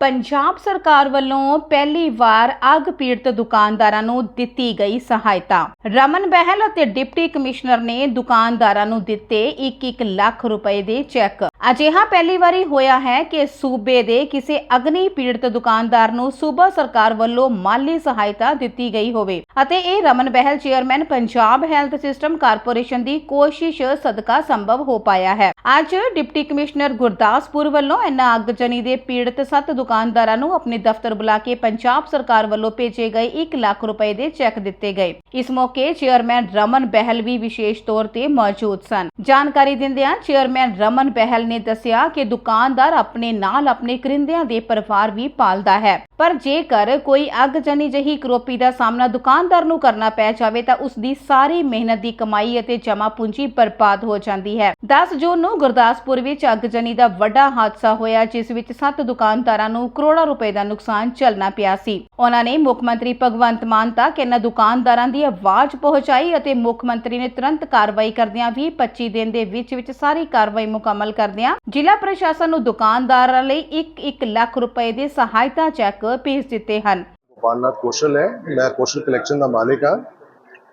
ਪੰਜਾਬ ਸਰਕਾਰ ਵੱਲੋਂ ਪਹਿਲੀ ਵਾਰ ਅੱਗ ਪੀੜਤ ਦੁਕਾਨਦਾਰਾਂ ਨੂੰ ਦਿੱਤੀ ਗਈ ਸਹਾਇਤਾ। ਰਮਨ ਬਹਿਲ ਅਤੇ ਡਿਪਟੀ ਕਮਿਸ਼ਨਰ ਨੇ ਦੁਕਾਨਦਾਰਾਂ ਨੂੰ ਦਿੱਤੇ 1-1 ਲੱਖ ਰੁਪਏ ਦੇ ਚੈੱਕ। ਅਜਿਹਾ ਪਹਿਲੀ ਵਾਰੀ ਹੋਇਆ ਹੈ ਕਿ ਸੂਬੇ ਦੇ ਕਿਸੇ ਅਗਨੀ ਪੀੜਤ ਦੁਕਾਨਦਾਰ ਨੂੰ ਸੂਬਾ ਸਰਕਾਰ ਵੱਲੋਂ ਮਾਲੀ ਸਹਾਇਤਾ ਦਿੱਤੀ ਗਈ ਹੋਵੇ। ਅਤੇ ਇਹ Raman Behl, chairman, Punjab health system corporation ਦੀ ਕੋਸ਼ਿਸ਼ ਸਦਕਾ ਸੰਭਵ ਹੋ ਪਾਇਆ ਹੈ। ਅੱਜ ਡਿਪਟੀ ਕਮਿਸ਼ਨਰ ਗੁਰਦਾਸਪੁਰ ਵੱਲੋਂ ਇਨ੍ਹਾਂ ਅੱਗਜਨੀ ਦੇ ਪੀੜਤ ਸੱਤ ਦੁਕਾਨਦਾਰਾਂ ਨੂੰ ਆਪਣੇ ਦਫ਼ਤਰ ਬੁਲਾ ਕੇ ਪੰਜਾਬ ਸਰਕਾਰ ਵੱਲੋਂ ਭੇਜੇ ਗਏ 1 ਲੱਖ ਰੁਪਏ ਦੇ ਚੈੱਕ ਦਿੱਤੇ ਗਏ। ਇਸ ਮੌਕੇ ਚੇਅਰਮੈਨ ਰਮਨ ਬਹਿਲ ਵੀ ਵਿਸ਼ੇਸ਼ ਤੌਰ ਤੇ ਮੌਜੂਦ ਸਨ। ਜਾਣਕਾਰੀ ਦਿੰਦਿਆਂ ਚੇਅਰਮੈਨ ਰਮਨ ਬਹਿਲ ਨੇ ਦੱਸਿਆ ਕਿ ਦੁਕਾਨਦਾਰ ਆਪਣੇ ਨਾਲ ਆਪਣੇ ਕਰਿੰਦਿਆਂ ਦੇ ਪਰਿਵਾਰ ਵੀ ਪਾਲਦਾ ਹੈ। ਪਰ ਜੇਕਰ ਕੋਈ ਅੱਗਜਨੀ ਜਹੀ ਕਰੋਪੀ ਦਾ ਸਾਹਮਣਾ ਦੁਕਾਨਦਾਰ ਨੂੰ ਕਰਨਾ ਪੈ ਜਾਵੇ ਤਾਂ ਉਸ ਦੀ ਸਾਰੀ ਮਿਹਨਤ ਦੀ ਕਮਾਈ ਅਤੇ ਜਮਾ ਪੂੰਜੀ ਬਰਬਾਦ ਹੋ ਜਾਂਦੀ ਹੈ। 10 ਜੂਨ ਨੂੰ ਗੁਰਦਾਸਪੁਰ ਵਿੱਚ ਅੱਗਜਨੀ ਦਾ ਵੱਡਾ ਹਾਦਸਾ ਹੋਇਆ, ਜਿਸ ਵਿੱਚ 7 ਦੁਕਾਨਦਾਰਾਂ ਨੂੰ ਕਰੋੜਾਂ ਰੁਪਏ ਦਾ ਨੁਕਸਾਨ ਝੱਲਣਾ ਪਿਆ ਸੀ। ਉਹਨਾਂ ਨੇ ਮੁੱਖ ਮੰਤਰੀ ਭਗਵੰਤ ਮਾਨ ਤੱਕ ਇਹਨਾਂ ਦੁਕਾਨਦਾਰਾਂ ਦੀ ਆਵਾਜ਼ ਪਹੁੰਚਾਈ ਅਤੇ ਮੁੱਖ ਮੰਤਰੀ ਨੇ ਤੁਰੰਤ ਕਾਰਵਾਈ ਕਰਦਿਆਂ 20-25 ਦਿਨ ਦੇ ਵਿੱਚ ਵਿੱਚ ਸਾਰੀ ਕਾਰਵਾਈ ਮੁਕੰਮਲ ਕਰਦਿਆਂ ਜ਼ਿਲ੍ਹਾ ਪ੍ਰਸ਼ਾਸਨ ਨੂੰ ਦੁਕਾਨਦਾਰਾਂ ਲਈ 1-1 ਲੱਖ ਰੁਪਏ ਦੇ ਸਹਾਇਤਾ ਚੈੱਕ ਭੇਜ ਦਿੱਤੇ ਹਨ। ਗੋਪਾਲਨਾਥ ਕੌਸ਼ਲ ਹੈ, ਮੈਂ ਕੌਸ਼ਲ ਕਲੈਕਸ਼ਨ ਦਾ ਮਾਲਿਕ ਹਾਂ।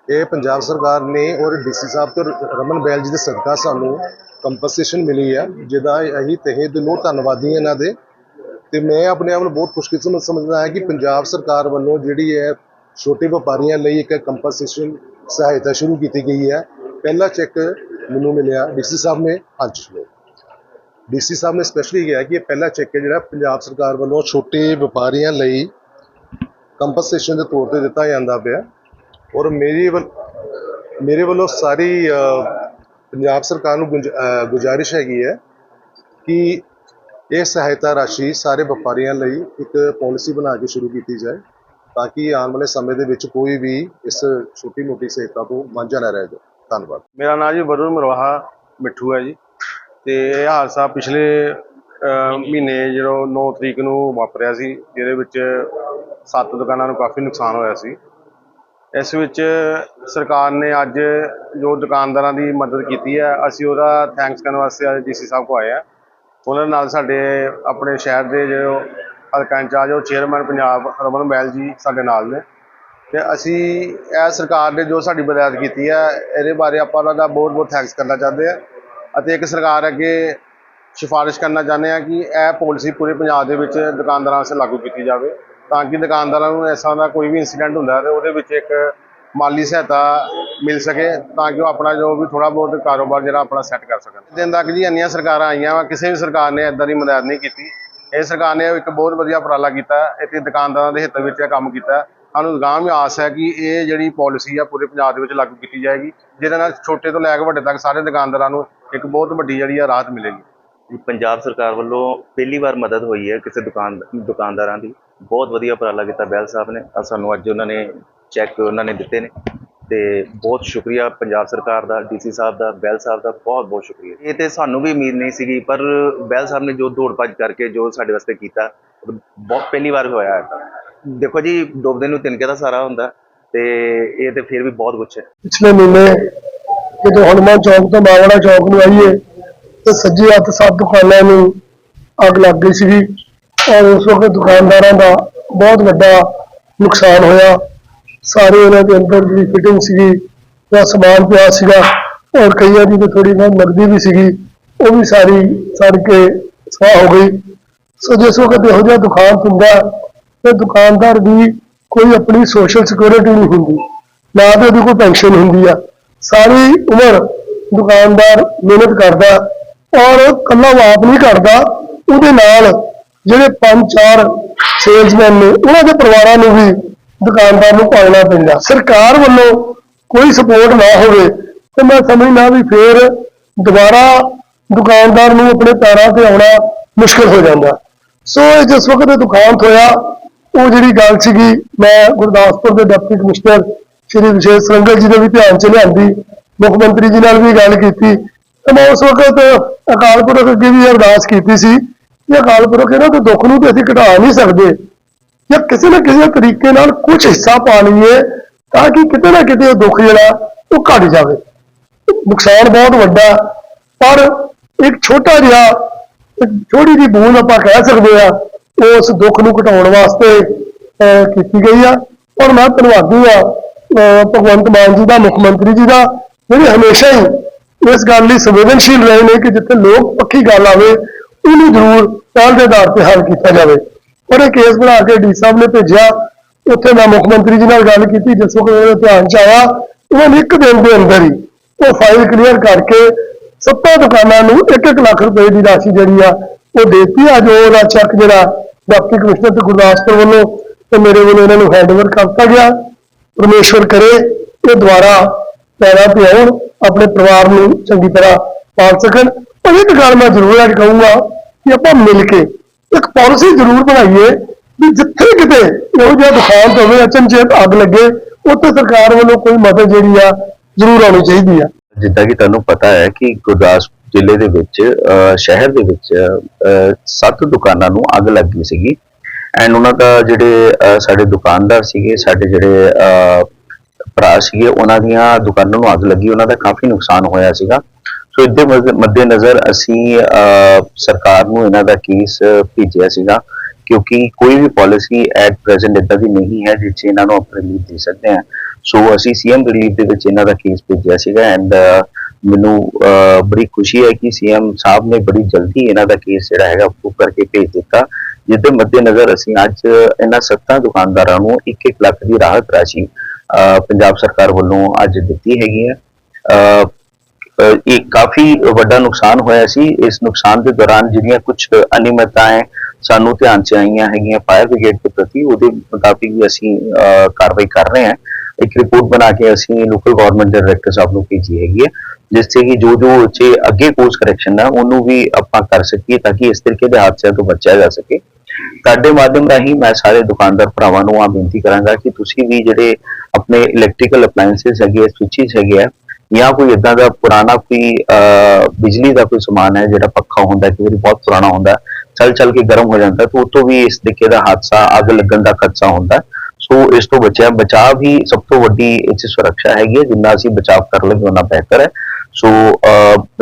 ਇਹ ਪੰਜਾਬ ਸਰਕਾਰ ਨੇ ਔਰ ਡੀਸੀ ਸਾਹਿਬ ਤੇ ਰਮਨ ਬੈਲ ਜੀ ਦੇ ਸਦਕਾ ਸਾਨੂੰ ਕੰਪਨਸੇਸ਼ਨ ਮਿਲੀ ਹੈ, ਜਿਹਦਾ ਅਸੀਂ ਤਹਿ ਦਿਲੋਂ ਧੰਨਵਾਦੀ ਹਾਂ ਇਹਨਾਂ ਦੇ। ਤੇ ਮੈਂ ਆਪਣੇ ਆਪ ਨੂੰ ਬਹੁਤ ਖੁਸ਼ਕਿਸਮਤ ਸਮਝਦਾ ਹਾਂ ਕਿ ਪੰਜਾਬ ਸਰਕਾਰ ਵੱਲੋਂ ਜਿਹੜੀ ਹੈ, ਛੋਟੇ ਵਪਾਰੀਆਂ ਲਈ ਇੱਕ ਕੰਪਨਸੇਸ਼ਨ ਸਹਾਇਤਾ ਸ਼ੁਰੂ ਕੀਤੀ ਗਈ ਹੈ। ਪਹਿਲਾ ਚੈੱਕ ਮੈਨੂੰ ਮਿਲਿਆ, ਡੀਸੀ ਸਾਹਿਬ ਨੇ ਅੱਜ ਨੂੰ ਡੀਸੀ ਸਾਹਿਬ ਨੇ ਸਪੈਸ਼ਲੀ ਕਿਹਾ ਕਿ ਇਹ ਪਹਿਲਾ ਚੈੱਕ ਹੈ ਜਿਹੜਾ ਪੰਜਾਬ ਸਰਕਾਰ ਵੱਲੋਂ ਛੋਟੇ ਵਪਾਰੀਆਂ ਲਈ ਕੰਪਨਸੇਸ਼ਨ ਦੇ ਤੌਰ ਤੇ ਦਿੱਤਾ ਜਾਂਦਾ ਪਿਆ। ਔਰ ਮੇਰੀ ਵੱਲ, ਮੇਰੇ ਵੱਲੋਂ ਸਾਰੀ ਪੰਜਾਬ ਸਰਕਾਰ ਨੂੰ ਗੁੰਜ- ਗੁਜ਼ਾਰਿਸ਼ ਹੈਗੀ ਹੈ ਕਿ ਇਹ ਸਹਾਇਤਾ ਰਾਸ਼ੀ ਸਾਰੇ ਵਪਾਰੀਆਂ ਲਈ ਇੱਕ ਪਾਲਿਸੀ ਬਣਾ ਕੇ ਸ਼ੁਰੂ ਕੀਤੀ ਜਾਏ ਤਾਂ ਕਿ ਆਉਣ ਵਾਲੇ ਸਮੇਂ ਦੇ ਵਿੱਚ ਕੋਈ ਵੀ ਇਸ ਛੋਟੀ ਮੋਟੀ ਸਹਾਇਤਾ ਤੋਂ ਵਾਂਝਾ ਨਾ ਰਹਿ ਜਾਵੇ ਧੰਨਵਾਦ। ਮੇਰਾ ਨਾਮ ਜੀ ਵਰੁਣ ਮਰਵਾਹਾ ਮਿੱਠੂ ਹੈ ਜੀ। ਤੇ ਇਹ ਹਾਦਸਾ ਪਿਛਲੇ ਮਹੀਨੇ ਜਦੋਂ 9 ਤਰੀਕ ਨੂੰ ਵਾਪਰਿਆ ਸੀ, ਜਿਹਦੇ ਵਿੱਚ ਸੱਤ ਦੁਕਾਨਾਂ ਨੂੰ ਕਾਫੀ ਨੁਕਸਾਨ ਹੋਇਆ ਸੀ। ਇਸ ਵਿੱਚ ਸਰਕਾਰ ਨੇ ਅੱਜ ਜੋ ਦੁਕਾਨਦਾਰਾਂ ਦੀ ਮਦਦ ਕੀਤੀ ਹੈ, ਅਸੀਂ ਉਹਦਾ ਥੈਂਕਸ ਕਰਨ ਵਾਸਤੇ ਅੱਜ ਡੀਸੀ ਸਾਹਿਬ ਕੋ ਆਏ ਆ ਉਹਨਾਂ ਨਾਲ ਸਾਡੇ ਆਪਣੇ ਸ਼ਹਿਰ ਦੇ ਜੋ ਹਲਕਾ ਇੰਚਾਰਜ, ਉਹ ਚੇਅਰਮੈਨ ਪੰਜਾਬ ਰਮਨ ਬੈਲ ਜੀ ਸਾਡੇ ਨਾਲ ਨੇ। ਤੇ ਅਸੀਂ ਇਹ ਸਰਕਾਰ ਨੇ ਜੋ ਸਾਡੀ ਮਦਦ ਕੀਤੀ ਹੈ, ਇਹਦੇ ਬਾਰੇ ਆਪਾਂ ਉਹਨਾਂ ਦਾ ਬਹੁਤ ਬਹੁਤ ਥੈਂਕਸ ਕਰਨਾ ਚਾਹੁੰਦੇ ਆ ਅਤੇ ਇੱਕ ਸਰਕਾਰ ਅੱਗੇ ਸਿਫਾਰਿਸ਼ ਕਰਨਾ ਚਾਹੁੰਦੇ ਆ ਕਿ ਇਹ ਪਾਲਿਸੀ ਪੂਰੇ ਪੰਜਾਬ ਦੇ ਵਿੱਚ ਦੁਕਾਨਦਾਰਾਂ ਵਾਸਤੇ ਲਾਗੂ ਕੀਤੀ ਜਾਵੇ ਤਾਂ ਕਿ ਦੁਕਾਨਦਾਰਾਂ ਨੂੰ ਇਸ ਤਰ੍ਹਾਂ ਦਾ ਕੋਈ ਵੀ ਇਨਸੀਡੈਂਟ ਹੁੰਦਾ ਹੈ ਤੇ ਉਹਦੇ ਵਿੱਚ ਇੱਕ ਮਾਲੀ ਸਹਾਇਤਾ ਮਿਲ ਸਕੇ ਤਾਂ ਕਿ ਉਹ ਆਪਣਾ ਜੋ ਵੀ ਥੋੜਾ ਬਹੁਤ ਕਾਰੋਬਾਰ ਜਿਹੜਾ ਆਪਣਾ ਸੈੱਟ ਕਰ ਸਕਣ। ਦਿਨ ਤੱਕ ਜੀ ਇੰਨੀਆਂ ਸਰਕਾਰਾਂ ਆਈਆਂ ਵਾ, ਕਿਸੇ ਵੀ ਸਰਕਾਰ ਨੇ ਇਦਾਂ ਦੀ ਮਦਦ ਨਹੀਂ ਕੀਤੀ। ਇਹ ਸਰਕਾਰ ਨੇ ਇੱਕ ਬਹੁਤ ਵਧੀਆ ਉਪਰਾਲਾ ਕੀਤਾ, ਇੱਥੇ ਦੁਕਾਨਦਾਰਾਂ ਦੇ ਹਿੱਤ ਵਿੱਚ ਇਹ ਕੰਮ ਕੀਤਾ। ਸਾਨੂੰ ਅਗਾਂਹ ਵੀ ਆਸ ਹੈ ਕਿ ਇਹ ਜਿਹੜੀ ਪਾਲਿਸੀ ਆ ਪੂਰੇ ਪੰਜਾਬ ਦੇ ਵਿੱਚ ਲਾਗੂ ਕੀਤੀ ਜਾਏਗੀ, ਜਿਹਦੇ ਨਾਲ ਛੋਟੇ ਤੋਂ ਲੈ ਕੇ ਵੱਡੇ ਤੱਕ ਸਾਰੇ ਦੁਕਾਨਦਾਰਾਂ ਨੂੰ ਇੱਕ ਬਹੁਤ ਵੱਡੀ ਜਿਹੜੀ ਆ ਰਾਹਤ ਮਿਲੇਗੀ। ਜੀ, ਪੰਜਾਬ ਸਰਕਾਰ ਵੱਲੋਂ ਪਹਿਲੀ ਵਾਰ ਮਦਦ ਹੋਈ ਹੈ ਕਿਸੇ ਦੁਕਾਨ ਦੁਕਾਨਦਾਰਾਂ ਦੀ। ਬਹੁਤ ਵਧੀਆ ਉਪਰਾਲਾ ਕੀਤਾ ਬੈਲ ਸਾਹਿਬ ਨੇ। ਆਹ ਸਾਨੂੰ ਅੱਜ ਉਹਨਾਂ ਨੇ ਚੈੱਕ ਉਹਨਾਂ ਨੇ ਦਿੱਤੇ ਨੇ। ਤੇ ਬਹੁਤ ਸ਼ੁਕਰੀਆ ਪੰਜਾਬ ਸਰਕਾਰ ਦਾ ਡੀਸੀ ਸਾਹਿਬ ਦਾ ਬੈਲ ਸਾਹਿਬ ਦਾ। ਬਹੁਤ ਬਹੁਤ ਸ਼ੁਕਰੀਆ। ਇਹ ਤੇ ਸਾਨੂੰ ਵੀ ਉਮੀਦ ਨਹੀਂ ਸੀਗੀ ਪਰ ਬੈਲ ਸਾਹਿਬ ਨੇ ਜੋ ਦੌੜ ਭੱਜ ਕਰਕੇ ਜੋ ਸਾਡੇ ਵਾਸਤੇ ਕੀਤਾ ਬਹੁਤ ਪਹਿਲੀ ਵਾਰ ਹੋਇਆ ਹੈ। ਦੇਖੋ ਜੀ ਡੁੱਬਦੇ ਨੂੰ ਤਿਨਕੇ ਦਾ ਸਾਰਾ ਹੁੰਦਾ ਤੇ ਇਹ ਤੇ ਫਿਰ ਵੀ ਬਹੁਤ ਕੁਛ ਹੈ। ਪਿਛਲੇ ਮਹੀਨੇ ਜਦੋਂ ਹਨੂੰਮਾਨ ਚੌਕ ਤੋਂ ਮਾਵੜਾ ਚੌਕ ਨੂੰ ਆਈਏ, ਤੇ ਸੱਜੇ ਹੱਥ ਸੱਤ ਦੁਕਾਨਾਂ ਨੂੰ ਅੱਗ ਲੱਗ ਗਈ ਸੀਗੀ ਔਰ ਉਸ ਵਕਤ ਦੁਕਾਨਦਾਰਾਂ ਦਾ ਬਹੁਤ ਵੱਡਾ ਨੁਕਸਾਨ ਹੋਇਆ। ਸਾਰੇ ਉਹਨਾਂ ਦੇ ਅੰਦਰ ਜਿਹੜੀ ਫਿਟਿੰਗ ਸੀਗੀ, ਜਾਂ ਸਮਾਨ ਪਿਆ ਸੀਗਾ, ਔਰ ਕਈਆਂ ਦੀ ਥੋੜੀ ਬਹੁਤ ਨਗਦੀ ਵੀ ਸੀਗੀ, ਉਹ ਵੀ ਸਾਰੀ ਸੜ ਕੇ ਸਵਾਹ ਹੋ ਗਈ। ਸੋ ਜਿਸ ਵਕਤ ਇਹੋ ਜਿਹਾ ਦੁਕਾਨ ਹੁੰਦਾ, ਤੇ ਦੁਕਾਨਦਾਰ ਦੀ ਕੋਈ ਆਪਣੀ ਸੋਸ਼ਲ ਸਿਕਿਉਰਿਟੀ ਨਹੀਂ ਹੁੰਦੀ, ਨਾ ਤੇ ਉਹਦੀ ਕੋਈ ਪੈਨਸ਼ਨ ਹੁੰਦੀ ਆ। ਸਾਰੀ ਉਮਰ ਦੁਕਾਨਦਾਰ ਮਿਹਨਤ ਕਰਦਾ ਔਰ ਕੱਲਾ ਉਹ ਆਪ ਨਹੀਂ ਕਰਦਾ ਉਹਦੇ ਨਾਲ ਜਿਹੜੇ ਪੰਜ ਚਾਰ ਸੇਲਸਮੈਨ ਨੇ, ਉਹਨਾਂ ਦੇ ਪਰਿਵਾਰਾਂ ਨੂੰ ਵੀ ਦੁਕਾਨਦਾਰ ਨੂੰ ਪਾਲਣਾ ਪੈਂਦਾ ਸਰਕਾਰ ਵੱਲੋਂ ਕੋਈ ਸਪੋਰਟ ਨਾ ਹੋਵੇ ਤੇ ਮੈਂ ਸਮਝਦਾ ਵੀ ਫੇਰ ਦੁਬਾਰਾ ਦੁਕਾਨਦਾਰ ਨੂੰ ਆਪਣੇ ਪੈਰਾਂ ਤੇ ਆਉਣਾ ਮੁਸ਼ਕਲ ਹੋ ਜਾਂਦਾ। ਸੋ ਇਹ ਜਿਸ ਵਕਤ ਦੁਕਾਨ ਹੋਇਆ ਉਹ ਜਿਹੜੀ ਗੱਲ ਸੀਗੀ, ਮੈਂ ਗੁਰਦਾਸਪੁਰ ਦੇ ਡਿਪਟੀ ਕਮਿਸ਼ਨਰ ਸ਼੍ਰੀ ਵਿਸ਼ੇਸ਼ ਸਰੰਗਲ ਜੀ ਦੇ ਵੀ ਧਿਆਨ ਚ ਲਿਆਂਦੀ ਮੁੱਖ ਮੰਤਰੀ ਜੀ ਨਾਲ ਵੀ ਗੱਲ ਕੀਤੀ ਤੇ ਮੈਂ ਉਸ ਵਕਤ ਅਕਾਲ ਪੁਰਖ ਅੱਗੇ ਵੀ ਅਰਦਾਸ ਕੀਤੀ ਸੀ ਕਿ ਅਕਾਲ ਪੁਰਖ ਇਹਨਾਂ ਦੇ ਦੁੱਖ ਨੂੰ ਤੇ ਅਸੀਂ ਘਟਾ ਨਹੀਂ ਸਕਦੇ ਜਾਂ ਕਿਸੇ ਨਾ ਕਿਸੇ ਤਰੀਕੇ ਨਾਲ ਕੁਝ ਹਿੱਸਾ ਪਾ ਲਈਏ ਤਾਂ ਕਿ ਕਿਤੇ ਨਾ ਕਿਤੇ ਉਹ ਦੁੱਖ ਜਿਹੜਾ ਉਹ ਘਟ ਜਾਵੇ। ਨੁਕਸਾਨ ਬਹੁਤ ਵੱਡਾ ਪਰ ਇੱਕ ਛੋਟਾ ਜਿਹਾ ਇੱਕ ਛੋਟੀ ਜਿਹੀ ਬੂੰਦ ਆਪਾਂ ਕਹਿ ਸਕਦੇ ਆ ਉਸ ਦੁੱਖ ਨੂੰ ਘਟਾਉਣ ਵਾਸਤੇ ਅਹ, ਕੀਤੀ ਗਈ ਆ। ਔਰ ਮੈਂ ਧੰਨਵਾਦੀ ਆ ਭਗਵੰਤ ਮਾਨ ਜੀ ਦਾ, ਮੁੱਖ ਮੰਤਰੀ ਜੀ ਦਾ ਜਿਹੜੇ ਹਮੇਸ਼ਾ ਹੀ ਇਸ ਗੱਲ ਲਈ ਸੰਵੇਦਨਸ਼ੀਲ ਰਹੇ ਨੇ ਕਿ ਜਿੱਥੇ ਲੋਕ ਪੱਖੀ ਗੱਲ ਆਵੇ, ਉਹਨੂੰ ਜ਼ਰੂਰ ਪਹਿਲ ਦੇ ਆਧਾਰ ਤੇ ਹੱਲ ਕੀਤਾ ਜਾਵੇ। ਔਰ ਇਹ ਕੇਸ ਬਣਾ ਕੇ ਡੀ ਸਾਹਿਬ ਨੇ ਭੇਜਿਆ। ਉੱਥੇ ਮੈਂ ਮੁੱਖ ਮੰਤਰੀ ਜੀ ਨਾਲ ਗੱਲ ਕੀਤੀ, ਜਿਸ ਵਕਤ ਮੇਰੇ ਧਿਆਨ ਚ ਆਇਆ, ਉਹਨਾਂ ਨੇ ਇੱਕ ਦਿਨ ਦੇ ਅੰਦਰ ਹੀ ਉਹ ਫਾਈਲ ਕਲੀਅਰ ਕਰਕੇ ਸੱਤਾਂ ਦੁਕਾਨਾਂ ਨੂੰ 1-1 ਲੱਖ ਰੁਪਏ ਦੀ ਰਾਸ਼ੀ ਜਿਹੜੀ ਆ, ਉਹ ਦੇਤੀ। ਅੱਜ ਉਹਦਾ ਚੈੱਕ ਜਿਹੜਾ ਡਿਪਟੀ ਕਮਿਸ਼ਨਰ ਤੇ ਗੁਰਦਾਸਪੁਰ ਵੱਲੋਂ ਤੇ ਮੇਰੇ ਵੱਲੋਂ ਇਹਨਾਂ ਨੂੰ ਹੈਂਡਓਵਰ ਕਰਤਾ ਗਿਆ। ਪਰਮੇਸ਼ਵਰ ਕਰੇ ਇਹ ਦੁਆਰਾ ਪੈਰਾਂ ਤੇ ਆਪਣੇ ਪਰਿਵਾਰ ਨੂੰ ਚੰਗੀ ਤਰ੍ਹਾਂ ਪਾਲ ਸਕਣ। ਪਰ ਇੱਕ ਗੱਲ ਮੈਂ ਜ਼ਰੂਰ ਅੱਜ ਕਹੂੰਗਾ ਕਿ ਆਪਾਂ ਮਿਲ ਕੇ ਇੱਕ ਪਾਲਿਸੀ ਜ਼ਰੂਰ ਬਣਾਈਏ ਵੀ ਜਿੱਥੇ ਕਿਤੇ ਇਹੋ ਜਿਹਾ ਦੁਕਾਨ ਤੇ ਹੋਵੇ ਅਚਨਚੇਤ ਅੱਗ ਲੱਗੇ ਉੱਥੇ ਸਰਕਾਰ ਵੱਲੋਂ ਕੋਈ ਮਦਦ ਜਿਹੜੀ ਆ ਜ਼ਰੂਰ ਆਉਣੀ ਚਾਹੀਦੀ ਆ। ਜਿੱਦਾਂ ਕਿ ਤੁਹਾਨੂੰ ਪਤਾ ਹੈ ਕਿ ਗੁਰਦਾਸਪੁਰ ਜ਼ਿਲ੍ਹੇ ਦੇ ਵਿੱਚ ਅਹ, ਸ਼ਹਿਰ ਦੇ ਵਿੱਚ ਅਹ, ਸੱਤ ਦੁਕਾਨਾਂ ਨੂੰ ਅੱਗ ਲੱਗ ਗਈ ਸੀਗੀ। ਐਂਡ ਉਹਨਾਂ ਦਾ ਜਿਹੜੇ ਸਾਡੇ ਦੁਕਾਨਦਾਰ ਸੀਗੇ ਸਾਡੇ ਜਿਹੜੇ ਭਰਾ ਸੀਗੇ ਉਹਨਾਂ ਦੀਆਂ ਦੁਕਾਨਾਂ ਨੂੰ ਅੱਗ ਲੱਗੀ ਉਹਨਾਂ ਦਾ ਕਾਫੀ ਨੁਕਸਾਨ ਹੋਇਆ ਸੀਗਾ। ਸੋ ਇਹਦੇ ਮੱਦੇ ਨਜ਼ਰ ਅਸੀਂ ਸਰਕਾਰ ਨੂੰ ਇਹਨਾਂ ਦਾ ਕੇਸ ਭੇਜਿਆ ਸੀਗਾ ਕਿਉਂਕਿ ਕੋਈ ਵੀ ਪਾਲਿਸੀ ਐਟ ਪ੍ਰੈਜ਼ੈਂਟ ਇਦਾਂ ਦੀ ਨਹੀਂ ਹੈ ਜਿਸ 'ਚ ਇਹਨਾਂ ਨੂੰ ਆਪਾਂ ਰਿਲੀਫ ਦੇ ਸਕਦੇ ਹਾਂ। ਸੋ ਅਸੀਂ ਸੀਐਮ ਰਿਲੀਫ ਦੇ ਵਿੱਚ ਇਹਨਾਂ ਦਾ ਕੇਸ ਭੇਜਿਆ ਸੀਗਾ ਐਂਡ ਮੈਨੂੰ ਅਹ, ਬੜੀ ਖੁਸ਼ੀ ਹੈ ਕਿ ਸੀਐਮ ਸਾਹਿਬ ਨੇ ਬੜੀ ਜਲਦੀ ਇਹਨਾਂ ਦਾ ਕੇਸ ਜਿਹੜਾ ਹੈਗਾ ਅਪਰੂਵ ਕਰਕੇ ਭੇਜ ਦਿੱਤਾ। ਜਿਹਦੇ ਮੱਦੇ ਨਜ਼ਰ ਅਸੀਂ ਅੱਜ ਇਹਨਾਂ ਸੱਤਾਂ ਦੁਕਾਨਦਾਰਾਂ ਨੂੰ 1-1 ਲੱਖ ਦੀ ਰਾਹਤ ਰਾਸ਼ੀ ਅਹ, ਪੰਜਾਬ ਸਰਕਾਰ ਵੱਲੋਂ ਅੱਜ ਦਿੱਤੀ ਹੈਗੀ ਹੈ। ਅਹ, ਇਹ ਕਾਫੀ ਵੱਡਾ ਨੁਕਸਾਨ ਹੋਇਆ ਸੀ। ਇਸ ਨੁਕਸਾਨ ਦੇ ਦੌਰਾਨ ਜਿਹੜੀਆਂ ਕੁਝ ਅਨਿਯਮਤਾएं ਸਾਨੂੰ ਧਿਆਨ ਚ ਆਈਆਂ ਹੈਗੀਆਂ ਫਾਇਰ ਬ੍ਰਿਗੇਡ ਦੇ ਪ੍ਰਤੀ ਉਹਦੇ ਮੁਤਾਬਿਕ ਵੀ ਅਸੀਂ ਅਹ, ਕਾਰਵਾਈ ਕਰ ਰਹੇ ਹਾਂ। ਇੱਕ ਰਿਪੋਰਟ ਬਣਾ ਕੇ ਅਸੀਂ ਲੋਕਲ ਗਵਰਨਮੈਂਟ ਡਾਇਰੈਕਟਰ ਸਾਹਿਬ ਨੂੰ ਭੇਜੀ ਹੈਗੀ ਹੈ। ਜਿਸ ਤੇ ਕਿ ਜੋ ਜੋ ਚ ਅੱਗੇ ਕੋਰਸ ਕਰੈਕਸ਼ਨ ਹੈ ਉਹਨੂੰ ਵੀ ਆਪਾਂ ਕਰ ਸਕੀਏ ਤਾਂ ਕਿ ਇਸ ਤਰੀਕੇ ਦੇ ਹਾਦਸਿਆਂ ਤੋਂ ਬਚਿਆ ਜਾ ਸਕੇ। ਤੁਹਾਡੇ ਮਾਧਿਅਮ ਰਾਹੀਂ ਮੈਂ ਸਾਰੇ ਦੁਕਾਨਦਾਰ ਭਰਾਵਾਂ ਨੂੰ ਆ ਬੇਨਤੀ ਕਰਾਂਗਾ ਕਿ ਤੁਸੀਂ ਵੀ ਜਿਹੜੇ ਆਪਣੇ ਇਲੈਕਟ੍ਰੀਕਲ ਅਪਲਾਈਐਂਸਸ ਹੈਗੇ ਸਵਿਚਸ ਹੈਗੇ ਆ, ਜਾਂ ਕੋਈ ਇਦਾਂ ਦਾ ਪੁਰਾਣਾ ਕੋਈ ਬਿਜਲੀ ਦਾ ਕੋਈ ਸਮਾਨ ਹੈ ਜਿਹੜਾ ਪੱਖਾ ਹੁੰਦਾ ਕਿ ਵਾਰੀ ਬਹੁਤ ਪੁਰਾਣਾ ਹੁੰਦਾ ਚੱਲ ਚੱਲ ਕੇ ਗਰਮ ਹੋ ਜਾਂਦਾ, ਤਾਂ ਉਹ ਤੋਂ ਵੀ ਇਸ ਤਰੀਕੇ ਦਾ ਹਾਦਸਾ, ਅੱਗ ਲੱਗਣ ਦਾ ਖਦਸ਼ਾ ਹੁੰਦਾ। ਸੋ ਇਸ ਤੋਂ ਬਚਿਆ, ਬਚਾਅ ਵੀ ਸਭ ਤੋਂ ਵੱਡੀ ਇਹ 'ਚ ਸੁਰੱਖਿਆ ਹੈਗੀ ਹੈ, ਜਿੰਨਾ ਅਸੀਂ ਬਚਾਅ ਕਰ ਲਈਏ ਉਹਨਾਂ ਬਿਹਤਰ ਹੈ। ਸੋ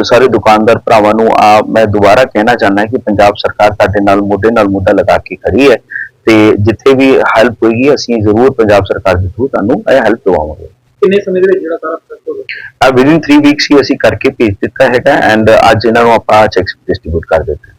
ਸਾਰੇ ਦੁਕਾਨਦਾਰ ਭਰਾਵਾਂ ਨੂੰ ਆ ਮੈਂ ਦੁਬਾਰਾ ਕਹਿਣਾ ਚਾਹੁੰਦਾ ਕਿ ਪੰਜਾਬ ਸਰਕਾਰ ਤੁਹਾਡੇ ਨਾਲ ਮੋਢੇ ਨਾਲ ਮੋਢਾ ਲਗਾ ਕੇ ਖੜੀ ਹੈ ਤੇ ਜਿੱਥੇ ਵੀ ਹੈਲਪ ਹੋਏਗੀ ਅਸੀਂ ਜ਼ਰੂਰ ਪੰਜਾਬ ਸਰਕਾਰ ਦੇ ਥਰੂ ਤੁਹਾਨੂੰ ਇਹ ਹੈਲਪ ਦਵਾਵਾਂਗੇ। ਕਿੰਨੇ ਸਮੇਂ ਦੇ ਵਿੱਚ ਜਿਹੜਾ ਸਾਰਾ ਪ੍ਰੋਸੈਸ ਹੋਵੇਗਾ ਆ ਵਿਦਿਨ 3 ਵੀਕਸ ਹੀ ਅਸੀਂ ਕਰਕੇ ਭੇਜ ਦਿੱਤਾ ਹੈਗਾ ਐਂਡ ਅੱਜ ਇਹਨਾਂ ਨੂੰ ਆਪਾਂ ਚੈਕਸ ਡਿਸਟ੍ਰੀਬਿਊਟ ਕਰ ਦਿੱਤੇ।